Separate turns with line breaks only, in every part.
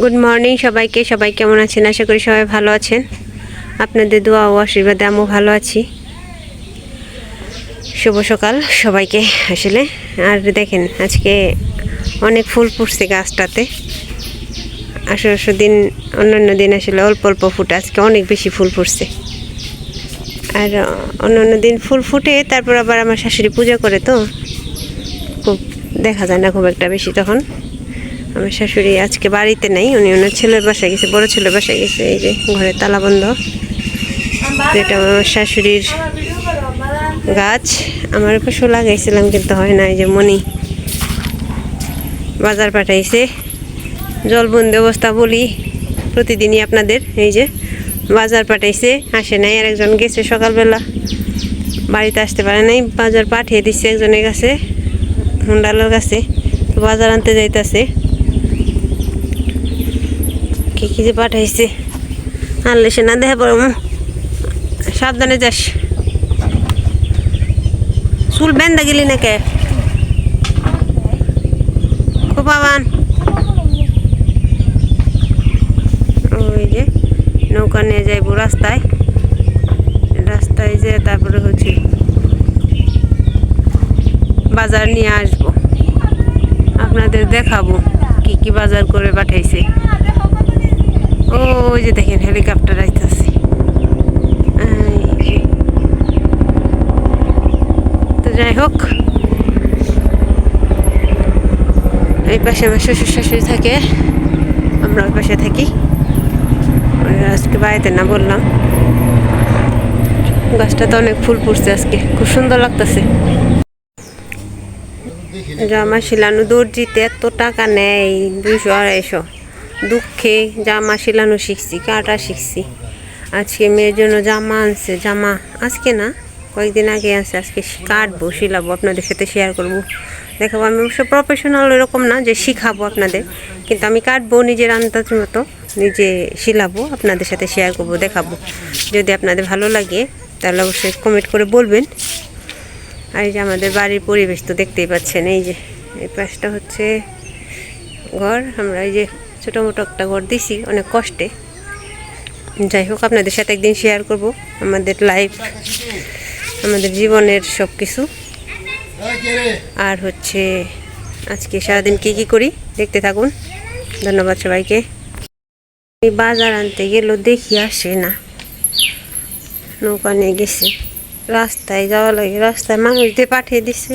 Good morning সবাইকে। সবাই কেমন আছেন? আশা করি সবাই ভালো আছেন। আপনাদের দোয়া ও আশীর্বাদে আমিও ভালো আছি। শুভ সকাল সবাইকে আসলে। আর দেখেন, আজকে অনেক ফুল ফুটছে গাছটাতে। আঠারোশো দিন, অন্যান্য দিন আসলে অল্প অল্প ফুটে, আজকে অনেক বেশি ফুল ফুটছে। আর অন্যান্য দিন ফুল ফুটে, তারপর আবার আমার শাশুড়ি পূজা করে তো। খুব দেখা যায় না খুব একটা বেশি তখন। আমার শাশুড়ি আজকে বাড়িতে নেই, উনি ওনার ছেলের বাসায় গেছে, বড় ছেলের বাসায় গেছে, এই যে ঘরে তালা বন্ধ। যেটা আমার শাশুড়ির গাছ, আমার পাশেও লাগাইছিলাম কিন্তু হয় না এই যে মনি বাজার পাঠাইছে। জলবন্দি অবস্থা বলি প্রতিদিনই আপনাদের, এই যে বাজার পাঠাইছে, আসে নাই, আর একজন গেছে সকালবেলা। বাড়িতে আসতে পারে নাই, বাজার পাঠিয়ে দিচ্ছে একজনের কাছে হুন্ডালোর কাছে তো বাজার আনতে যাইতাছে। কি যে পাঠাইছে। আনলে সে না দেখা পড়ো সাবধানে যাস। চুল বেন্দা গেলি না কে খুব আবান ওই যে নৌকা নিয়ে যাইব রাস্তায়। রাস্তায় যে তারপরে হচ্ছে বাজার নিয়ে আসব। আপনাদের দেখাবো কি কি বাজার করে পাঠাইছে। ওই যে দেখেন হেলিকপ্টার আইতেছে। তো যাই হোক। এই পাশে আমার শ্বশুর শাশুড়ি থাকে। আমরা ওই পাশে থাকি। আজকে বাড়িতে না বললাম। গাছটা তো অনেক ফুল ফুটছে আজকে। খুব সুন্দর লাগতেছে। আমার শিলানু দর্জিতে এত টাকা নেই দুইশো আড়াইশো। দুঃখে জামা শিলানো শিখছি, কাটা শিখছি। আজকে মেয়ের জন্য জামা আনছে, জামা আজকে না, কয়েকদিন আগে আনছে। আজকে কাটবো শিলাবো আপনাদের সাথে শেয়ার করব। দেখাবো, আমি অবশ্য প্রফেশনাল এরকম না যে শিখাবো আপনাদের, কিন্তু আমি কাটবো নিজের আন্দাজ মতো, নিজে শিলাবো আপনাদের সাথে শেয়ার করব, দেখাবো। যদি আপনাদের ভালো লাগে, তাহলে অবশ্যই কমেন্ট করে বলবেন। আর এই যে আমাদের বাড়ির পরিবেশ তো দেখতেই পাচ্ছেন, এই যে, এই পাশটা হচ্ছে ঘর, আমরা এই যে ছোটো মোটো একটা ঘর দিছি, অনেক কষ্টে। যাই হোক, আপনাদের সাথে একদিন শেয়ার করব আমাদের লাইফ আমাদের জীবনের সব কিছু আর হচ্ছে, আজকে সারাদিন কী কী করি, দেখতে থাকুন। ধন্যবাদ সবাইকে। বাজার আনতে গেলেও দেখি আসে না। নৌকা নিয়ে গেছে। রাস্তায় যাওয়া লাগে, রাস্তায় মানুষদের পাঠিয়ে দিছে।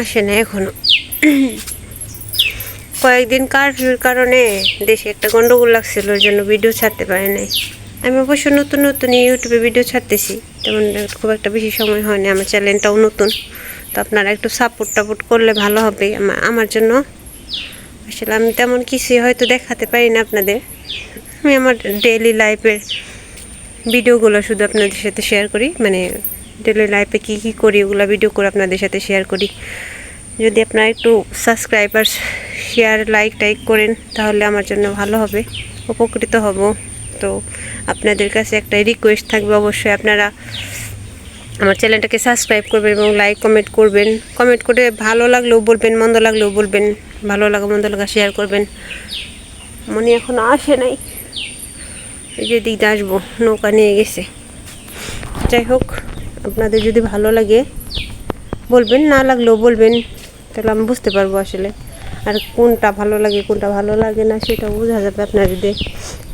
আসে না এখনও। কয়েকদিন কারফিউর কারণে দেশে একটা গন্ডগোল লাগছিল ওর জন্য ভিডিও ছাড়তে পারি নাই। আমি অবশ্য নতুন নতুন ইউটিউবে ভিডিও ছাড়তেছি, তেমন খুব একটা বেশি সময় হয়নি, আমার চ্যানেলটাও নতুন। তো আপনারা একটু সাপোর্ট টাপোর্ট করলে ভালো হবে, আমা- আমার জন্য। আসলে আমি তেমন কিছুই হয়তো দেখাতে পারি না আপনাদের। আমি আমার ডেইলি লাইফের ভিডিওগুলো শুধু আপনাদের সাথে শেয়ার করি মানে ডেলি লাইফে কী কী করি, ওগুলো ভিডিও করে আপনাদের সাথে শেয়ার করি। যদি আপনারা একটু সাবস্ক্রাইবার শেয়ার লাইক টাইক করেন, তাহলে আমার জন্য ভালো হবে, উপকৃত হব। তো আপনাদের কাছে একটা রিকোয়েস্ট থাকবে অবশ্যই আপনারা আমার চ্যানেলটাকে সাবস্ক্রাইব করবেন এবং লাইক কমেন্ট করবেন। কমেন্ট করে ভালো লাগলেও বলবেন, মন্দ লাগলেও বলবেন, ভালো লাগা, মন্দ লাগা শেয়ার করবেন। মনে এখন আসে নাই। যে দিক আসব, নৌকা নিয়ে গেছে। যাই হোক, আপনাদের যদি ভালো লাগে, বলবেন, না লাগলেও বলবেন। তাহলে আমি বুঝতে পারব আসলে। আর কোনটা ভালো লাগে, কোনটা ভালো লাগে না সেটা বোঝা যাবে আপনার যদি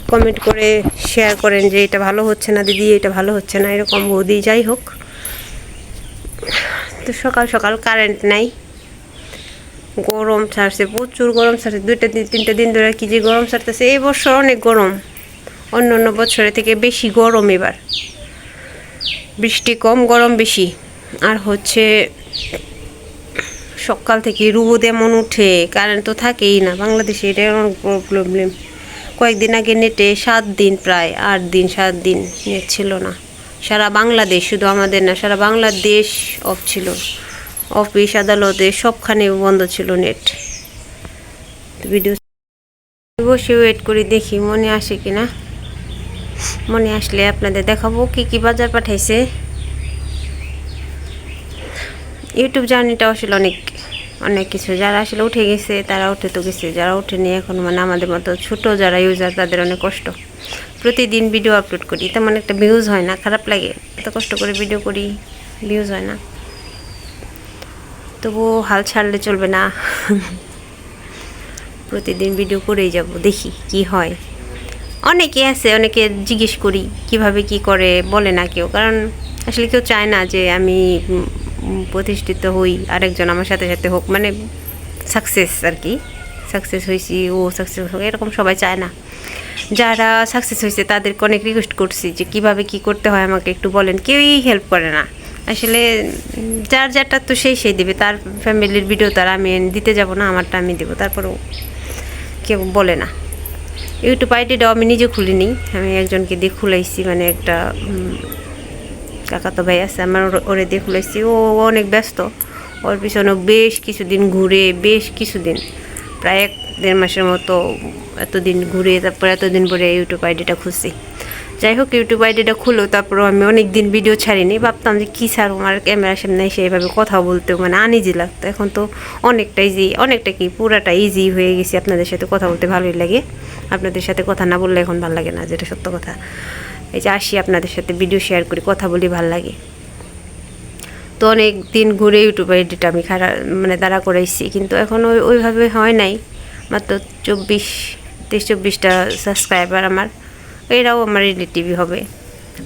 কমেন্ট করে শেয়ার করেন যে এটা ভালো হচ্ছে না দিদি, এটা ভালো হচ্ছে না, এরকম বৌদি, যাই হোক। তো সকাল সকাল কারেন্ট নাই। গরম ছাড়ছে, প্রচুর গরম ছাড়ছে। দুইটা দিন, তিনটা দিন ধরে কি যে গরম ছাড়তেছে। এই বছর অনেক গরম। অন্য অন্য বছরের থেকে বেশি গরম এবার। বৃষ্টি কম, গরম বেশি। আর হচ্ছে সকাল থেকে রোদ এমন উঠে কারেন্ট তো থাকেই না, বাংলাদেশে এটা অনেক প্রবলেম কয়েকদিন আগে নেটে সাত দিন প্রায়, আট দিন, সাত দিন নেট ছিল না। সারা বাংলাদেশ শুধু আমাদের না, সারা বাংলাদেশ অফ ছিল। অফিস আদালতে সবখানে বন্ধ ছিল নেট ভিডিও বসে ওয়েট করি দেখি, মনে আসে কিনা। মনে আসলে আপনাদের দেখাবো কি কি বাজার পাঠাইছে। ইউটিউব জার্নিটা আসলে অনেক অনেক কিছু যারা আসলে উঠে গেছে, তারা উঠে তো গেছে। যারা উঠেনি এখন মানে আমাদের মতো ছোট যারা ইউজার তাদের অনেক কষ্ট। প্রতিদিন ভিডিও আপলোড করি, তেমন একটা ভিউজ হয় না, খারাপ লাগে। এত কষ্ট করে ভিডিও করি ভিউজ হয় না। তবুও হাল ছাড়লে চলবে না। প্রতিদিন ভিডিও করেই যাব, দেখি কি হয়। অনেকে আছে, অনেকে জিজ্ঞেস করি, কীভাবে কি করে, বলে না কেউ। কারণ আসলে কেউ চায় না যে আমি প্রতিষ্ঠিত হই, আরেকজন আমার সাথে সাথে হোক মানে সাকসেস আর কি। সাকসেস হয়েছি ও সাকসেস হোক, এরকম সবাই চায় না। যারা সাকসেস হয়েছে তাদেরকে অনেক রিকোয়েস্ট করছি যে কীভাবে কি করতে হয়, আমাকে একটু বলেন, কেউই হেল্প করে না। আসলে, যার যারটা তো সেই সেই দেবে, তার ফ্যামিলির ভিডিও তার আমি দিতে যাব না, আমারটা আমি দেবো, তারপরেও কেউ বলে না। ইউটিউব আইডিটাও আমি নিজে খুলিনি, আমি একজনকে দিয়ে খুলাইছি মানে একটা উম, কাকাতো ভাই আছে আমার ওর- দিয়ে ও অনেক ব্যস্ত। ওর পিছনে বেশ কিছুদিন ঘুরে বেশ কিছুদিন প্রায় এক দেড় মাসের মতো এতদিন ঘুরে তারপর এতদিন পরে ইউটিউব আইডিটা খুঁজছি যাই হোক ইউটিউব আইডিটা খুলো তারপরও আমি অনেক দিন ভিডিও ছাড়িনি। ভাবতাম যে কী ছাড়বো আমার ক্যামেরার সামনে এসে এভাবে কথা বলতেও মানে আনইজি লাগতো। এখন তো অনেকটা ইজি অনেকটা কি পুরাটা ইজি হয়ে গেছি। আপনাদের সাথে কথা বলতে ভালোই লাগে। আপনাদের সাথে কথা না বললে এখন ভালো লাগে না যেটা সত্য কথা। এই যে আসি আপনাদের সাথে ভিডিও শেয়ার করি, কথা বলি, ভালো লাগে। তো অনেক দিন ঘুরে ইউটিউব আইডিটা আমি খারাপ মানে দাঁড়া করাইছি, কিন্তু এখন ওই, ওইভাবে হয় নাই। মাত্র চব্বিশ, তেইশ, চব্বিশটা সাবস্ক্রাইবার আমার, এরাও আমার রিলেটিভই হবে,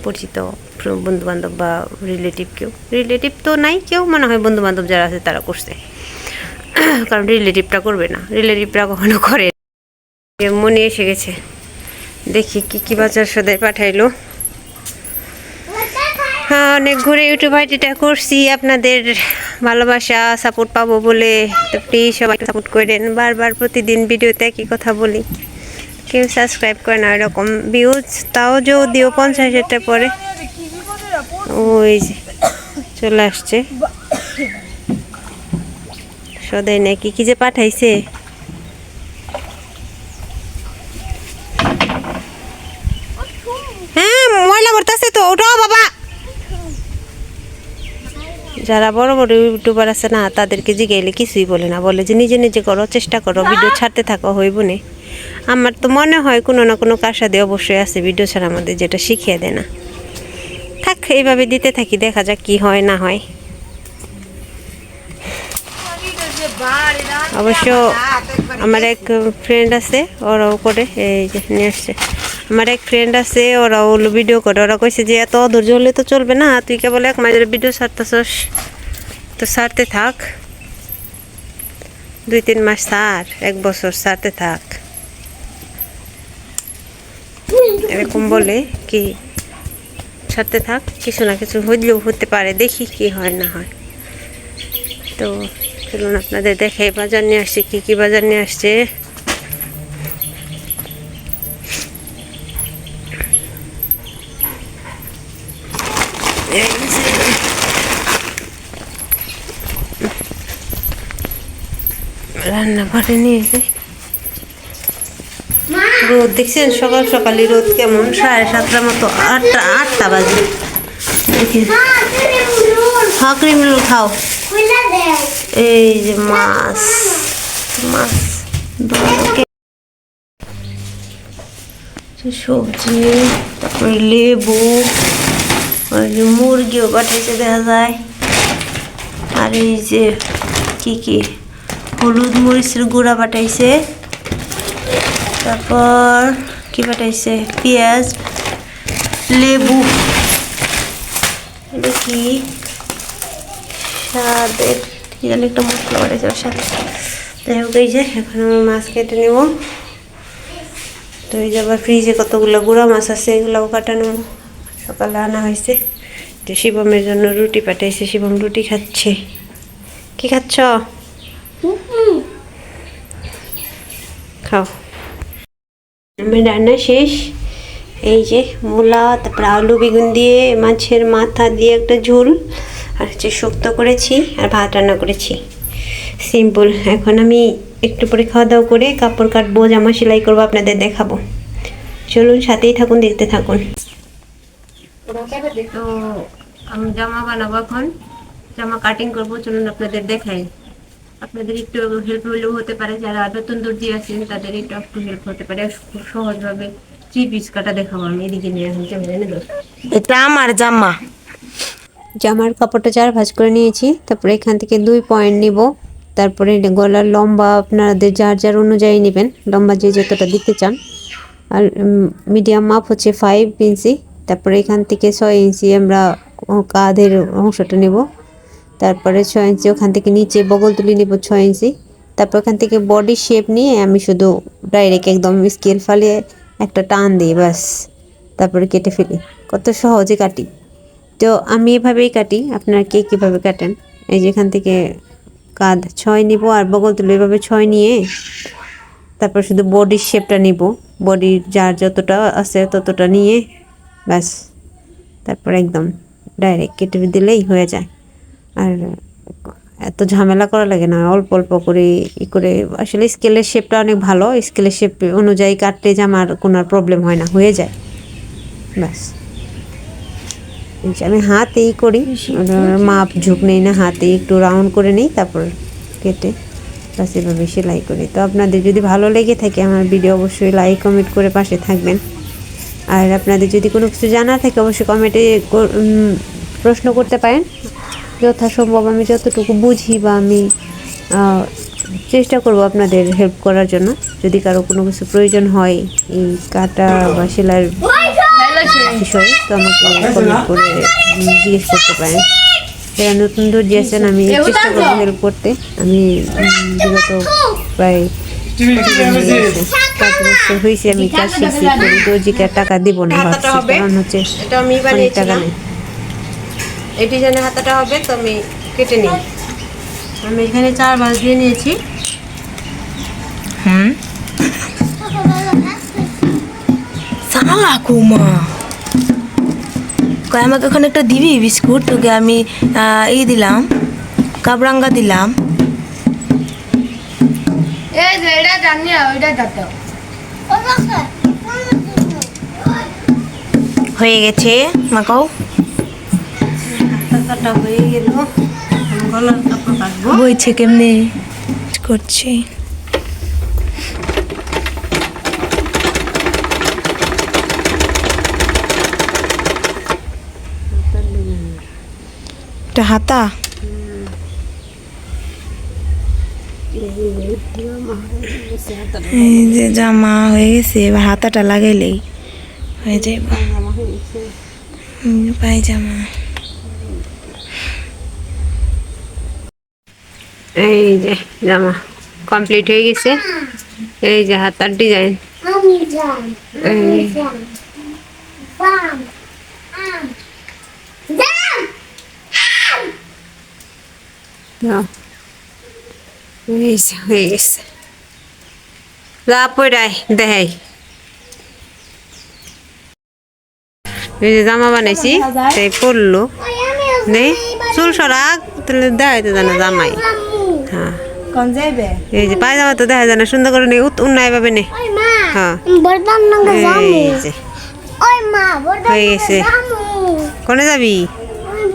পরিচিত বন্ধু বান্ধব বা রিলেটিভ কেউ। রিলেটিভ তো নাই, কেউ মনে হয় বন্ধু বান্ধব যারা আছে তারা করছে। কারণ রিলেটিভটা করবে না রিলেটিভরা কখনো করে মনে এসে গেছে। দেখি কি কি বাজার সদাই পাঠাইলো। হ্যাঁ অনেক ঘুরে ইউটিউব আইডিটা করছি, আপনাদের ভালোবাসা সাপোর্ট পাবো বলে। তো প্লিজ সবাই সাপোর্ট করেন। বারবার প্রতিদিন ভিডিওতে একই কথা বলি। কেউ সাবস্ক্রাইব করে না, এরকম ভিউজ তাও যদিও পঞ্চাশ হাজারটা পরে। ওই যে, চলে আসছে। সদাই নাকি কি যে পাঠাইছে? তো ওটাও বাবা। যারা বড় বড় ইউটিউবার আছে না তাদেরকে জিগাইলে কিছুই বলে না। বলে যে নিজে নিজে করো চেষ্টা করো ভিডিও ছাড়তে থাকো হইব নে। আমার তো মনে হয় কোনো না কোনো কার সাথে অবশ্যই আছে ভিডিও ছাড়া আমাদের যেটা শিখিয়ে দেয় না। থাক এইভাবে দিতে থাকি দেখা যাক কি হয় না হয়। অবশ্য আমার এক ফ্রেন্ড আছে ওরাও করে এই যে নিয়ে আসছে। আমার এক ফ্রেন্ড আছে ওরা হলো ভিডিও করে। ওরা কইছে যে, এত ধৈর্য হলে তো চলবে না, তুই কেবল এক মাঝে ভিডিও ছাড়তেছস। তো ছাড়তে থাক। দুই তিন মাস ছাড়, এক বছর ছাড়তে থাক। এরকম বলে কি সারতে থাক, কিছু না কিছু হইলেও হতে পারে, দেখি কি হয় না হয়। তো চলুন আপনাদের দেখে বাজার নিয়ে আসছে, কী কী বাজার নিয়ে আসছে এই যে। রান্নাঘরে নিয়ে রোদ দেখছেন? সকাল সকালে রোদ কেমন? সাড়ে সাতটার মতো, আটটা আটটা বাজে। দেখি। হ্যাঁ খাও। এই যে মাছ। মাছ সবজি, তারপরে লেবু মুরগিও পাঠাইছে, দেখা যায়। আর এই যে, কি কি? হলুদ মরিচের গুঁড়া পাঠাইছে। তারপর কি পাঠাইছে? পেঁয়াজ, লেবু। কি? স্বাদের, কি জানি একটা মশলা বাড়াইছে ওর সাথে যাই হোক, এই যে, এখন আমি মাছ কেটে নেব। তো এই যে আবার ফ্রিজে কতগুলো গুঁড়া মাছ আছে, এগুলোও কাটা নেব সকালে আনা হয়েছে। তো শিবমের জন্য রুটি পাঠাইছে, শিবম রুটি খাচ্ছে। কি খাচ্ছ? খাও। আমার রান্না শেষ। এই যে মূলা, তারপরে আলু, বেগুন দিয়ে, মাছের মাথা দিয়ে একটা ঝোল, আর হচ্ছে শুক্তো করেছি, আর ভাত রান্না করেছি। সিম্পল এখন আমি একটু পরে খাওয়া দাওয়া করে কাপড় কাটবো, জামা সেলাই করব, আপনাদের দেখাবো। চলুন, সাথেই থাকুন, দেখতে থাকুন। তো আমি জামা বানাবো এখন। জামা কাটিং করব, চলুন আপনাদের দেখাই। আপনাদের একটু হেল্প হলেও হতে পারে, যারা নতুন দর্জি আছেন, তাদের একটু একটু হেল্প হতে পারে। খুব সহজভাবে থ্রি পিস কাটা দেখাবো আমি, এদিকে নিয়ে আসুন
এটা আমার জামা।
জামার কাপড়টা চার ভাঁজ করে নিয়েছি, তারপরে এখান থেকে দুই পয়েন্ট নিব। তারপরে গলার লম্বা আপনাদের যার যার অনুযায়ী নেবেন, লম্বা যে যতটা দিতে চান। আর মিডিয়াম মাপ হচ্ছে ফাইভ ইঞ্চি তারপরে এখান থেকে ছয় ইঞ্চি আমরা কাঁধের অংশটা নেব। তারপরে ছয় ইঞ্চি ওখান থেকে নিচে বগল তুলে নিব ছয় ইঞ্চি। তারপর ওখান থেকে বডি শেপ নিয়ে আমি শুধু ডাইরেক্ট একদম স্কেল ফালিয়ে একটা টান দিই, ব্যাস। তারপরে কেটে ফেলি। কত সহজে কাটি। তো আমি এভাবেই কাটি। আপনারা কে কীভাবে কাটেন? এই যেখান থেকে কাঁধ ছয় নিব আর বগল তুলে এভাবে ছয় নিয়ে তারপর শুধু বডির শেপটা নিব। বডির যার যতটা আছে ততটা নিয়ে, ব্যাস। তারপর একদম ডাইরেক্ট কেটে দিলেই হয়ে যায়। আর এত ঝামেলা করা লাগে না অল্প অল্প করে ই করে। আসলে স্কেলের শেপটা অনেক ভালো স্কেলের শেপ অনুযায়ী কাটলে জামার কোনো প্রবলেম হয় না হয়ে যায়। ব্যাস। আমি হাতেই করি মাপ ঝুঁক নেই না হাতে একটু রাউন্ড করে নিই তারপর কেটে বাস এভাবে সেলাই করি। তো আপনাদের যদি ভালো লেগে থাকে আমার ভিডিও অবশ্যই লাইক কমেন্ট করে পাশে থাকবেন। আর আপনাদের যদি কোনো কিছু জানা থাকে অবশ্যই কমেন্টে প্রশ্ন করতে পারেন। যথাসম্ভব আমি যতটুকু বুঝি বা আমি চেষ্টা করব আপনাদের হেল্প করার জন্য। যদি কারও কোনো কিছু প্রয়োজন হয় এই কাটা বা সেলাইয়ের বিষয়ে তো আমাকে কমেন্ট করে জিজ্ঞেস করতে পারেন। যারা নতুন দর্জি আছেন আমি চেষ্টা করব হেল্প করতে। আমি বিগত প্রায় পাঁচ বছর হয়েছে আমি কাজ শিখছি দর্জিকে আর টাকা দিব না ভাবছি। কারণ হচ্ছে অনেক টাকা নেই।
এই ডিজাইনের হাতাটা হবে তো আমি কেটে নিই। আমি এখানে চার বাস দিয়ে নিয়েছি।
হুম। সালা কুমা কয় আমাকে ওখানে একটা দিবি বিস্কুট? তোকে আমি এই দিলাম কাবরাঙ্গা দিলাম।
এই যে এটা জানি ওইটা দাও।
হয়ে গেছে মাকাও।
হাতাটা হয়ে গেল। গলার কাপড় কাটবো।
হয়েছে কেমনে? করছি। একটা হাতা? এই যে জামা হয়ে গেছে এবার হাতাটা লাগাইলেই হয়ে যাবে পায়জামা।
এই যে জামা। কমপ্লিট হয়ে গেছে। এই যে হাতার ডিজাইন। হয়ে গেছে। যা পড়াই দেখাই। এই যে জামা বানাইছি। সেই পড়ল। নেই চুল সরাক তাহলে দেখাইতে জানা জামাই। হ্যাঁ।
কোন যাইবে?
এই যে পায়জামা তো দেখা যায় না সুন্দর করে নেই উন্নয় পাবে নে। হ্যাঁ।
বর্দান নঙ্গ জামু
এই যে।
ওই মা বর্দান
হয়ে গেছে
জামু
কোনে যাবি?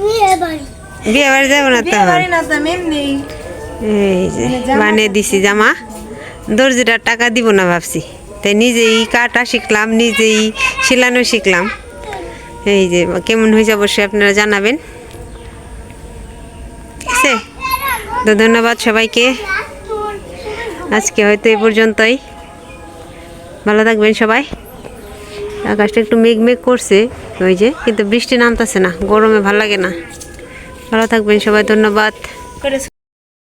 বিয়ে বাড়ি
বিয়ে বাড়ি যাব না তো
বাড়ি না তো এমনি।
এই যে বানিয়ে দিছি জামা। দর্জিটার টাকা দিব না ভাবছি। তাই নিজেই কাটা শিখলাম নিজেই সিলানো শিখলাম। এই যে কেমন হয়েছে অবশ্যই আপনারা জানাবেন ঠিক আছে তো ধন্যবাদ সবাইকে। আজকে হয়তো এ পর্যন্তই। ভালো থাকবেন সবাই। আকাশটা একটু মেঘ মেঘ করছে ওই যে, কিন্তু বৃষ্টি নামতেছে না, গরমে ভালো লাগে না। ভালো থাকবেন সবাই, ধন্যবাদ।